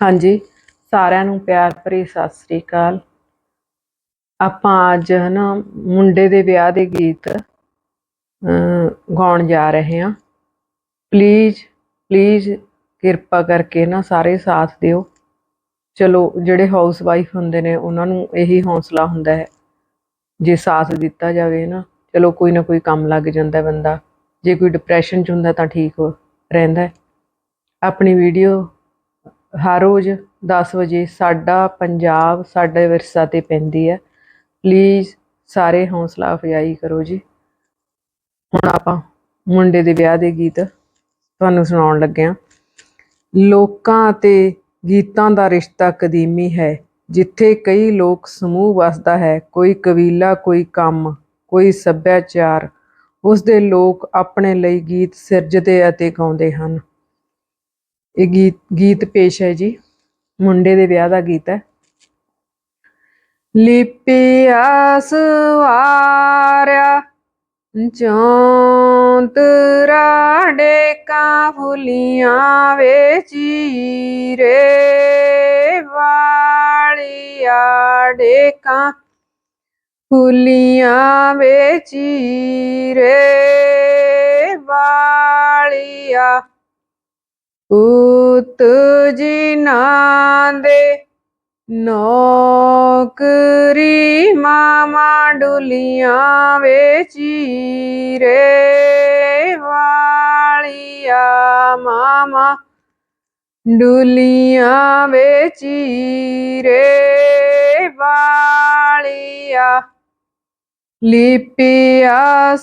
ਹਾਂਜੀ ਸਾਰਿਆਂ ਨੂੰ ਪਿਆਰ ਭਰੀ ਸਤਿ ਸ੍ਰੀ ਅਕਾਲ। ਆਪਾਂ ਅੱਜ ਹਨਾ ਮੁੰਡੇ ਦੇ ਵਿਆਹ ਦੇ ਗੀਤ ਅਮ, ਗਾਉਣ ਜਾ ਰਹੇ ਹਾਂ। ਪਲੀਜ਼ ਪਲੀਜ਼ ਕਿਰਪਾ ਕਰਕੇ ਨਾ ਸਾਰੇ ਸਾਥ ਦਿਓ। ਚਲੋ ਜਿਹੜੇ ਹਾਊਸ ਵਾਈਫ ਹੁੰਦੇ ਨੇ ਉਹਨਾਂ ਨੂੰ ਇਹੀ ਹੌਸਲਾ ਹੁੰਦਾ ਹੈ। ਜੇ ਸਾਥ ਦਿੱਤਾ ਜਾਵੇ ਨਾ ਚਲੋ ਕੋਈ ਨਾ ਕੋਈ ਕੰਮ ਲੱਗ ਜਾਂਦਾ ਹੈ ਬੰਦਾ। ਜੇ ਕੋਈ ਡਿਪਰੈਸ਼ਨ ਚ ਹੁੰਦਾ ਤਾਂ ਠੀਕ ਹੋ ਰਹਿੰਦਾ ਹੈ। ਆਪਣੀ ਵੀਡੀਓ ਹਰ ਰੋਜ਼ 10 ਵਜੇ ਸਾਡਾ ਪੰਜਾਬ, ਸਾਡੇ ਵਿਰਸਾ ਤੇ ਪੈਂਦੀ ਹੈ। ਪਲੀਜ਼ ਸਾਰੇ ਹੌਸਲਾ ਅਫਜ਼ਾਈ ਕਰੋ ਜੀ। ਹੁਣ ਆਪਾਂ ਮੁੰਡੇ ਦੇ ਵਿਆਹ ਦੇ ਗੀਤ ਤੁਹਾਨੂੰ ਸੁਣਾਉਣ ਲੱਗੇ ਹਾਂ। ਲੋਕਾਂ ਅਤੇ ਗੀਤਾਂ ਦਾ ਰਿਸ਼ਤਾ ਕਦੀਮੀ ਹੈ। ਜਿੱਥੇ ਕਈ ਲੋਕ ਸਮੂਹ ਵਸਦਾ ਹੈ, ਕੋਈ ਕਬੀਲਾ, ਕੋਈ ਕੰਮ, ਕੋਈ ਸੱਭਿਆਚਾਰ ਉਸ ਦੇ ਲੋਕ ਆਪਣੇ ਲਈ ਗੀਤ ਸਿਰਜਦੇ ਅਤੇ ਗਾਉਂਦੇ ਹਨ। ਇਹ ਗੀਤ ਗੀਤ ਪੇਸ਼ ਹੈ ਜੀ। ਮੁੰਡੇ ਦੇ ਵਿਆਹ ਦਾ ਗੀਤ ਹੈ। ਲਿਪਿਆ ਸਵਾਰਿਆ ਚੌਂਤਰਾ ਡੇਕਾਂ ਫੁੱਲੀਆਂ ਵੇ ਚੀਰੇ ਵਾਲੀਆ ਡੇਕਾਂ ਫੁੱਲੀਆਂ ਵੇ ਚੀਰੇ ਵਾਲੀਆ ਉਤ ਜਿਨ੍ਹਾਂ ਦੇ ਨੌਕਰੀ ਮਾਮਾ ਡੁਲੀਆਂ ਵੇ ਚੀਰੇ ਵਾਲੀਆ ਮਾਮਾ ਡੁਲੀਆਂ ਵੇ ਚੀਰੇ ਵਾਲੀਆ। ਲਿਪਿਆ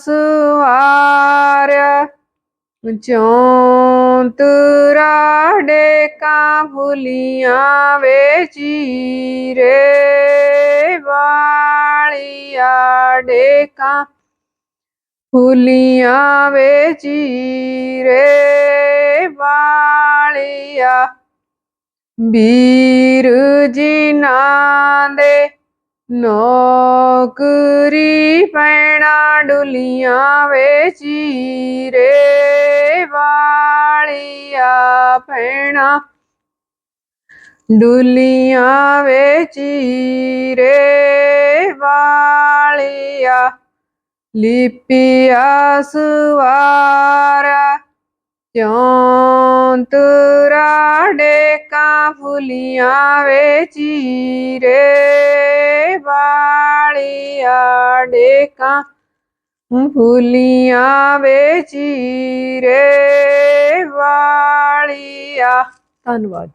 ਸਵਾਰਿਆ ਚੌਂਤਰਾ ਡੇਕਾਂ ਫੁੱਲੀਆਂ ਵੇ ਚੀਰੇ ਵਾਲੀਆ ਡੇਕਾਂ ਫੁੱਲੀਆਂ ਵੇ ਚੀਰੇ ਵਾਲੀਆ। ਵੀਰ ਜਿਨ੍ਹਾਂ ਦੇ ਨੌਕਰੀ ਪੈਣਾ ਡੁਲੀਆਂ ਵੇ ਚੀਰੇ ਵਾਲੀਆ ਪੈਣਾ। ਡੁਲੀਆਂ ਵੇ ਚੀਰੇ ਵਾਲੀਆ ਲਿਪਿਆ ਸਵਾਰਾ ਚੌਂਤਰਾ ਡੇਕਾਂ ਫੁੱਲੀਆਂ ਵੇ ਚੀਰੇ ਵਾਲੀਆ ਡੇਕਾਂ ਫੁੱਲੀਆਂ ਵੇ ਚੀਰੇ ਵਾਲੀਆ ਧੰਨਵਾਦ।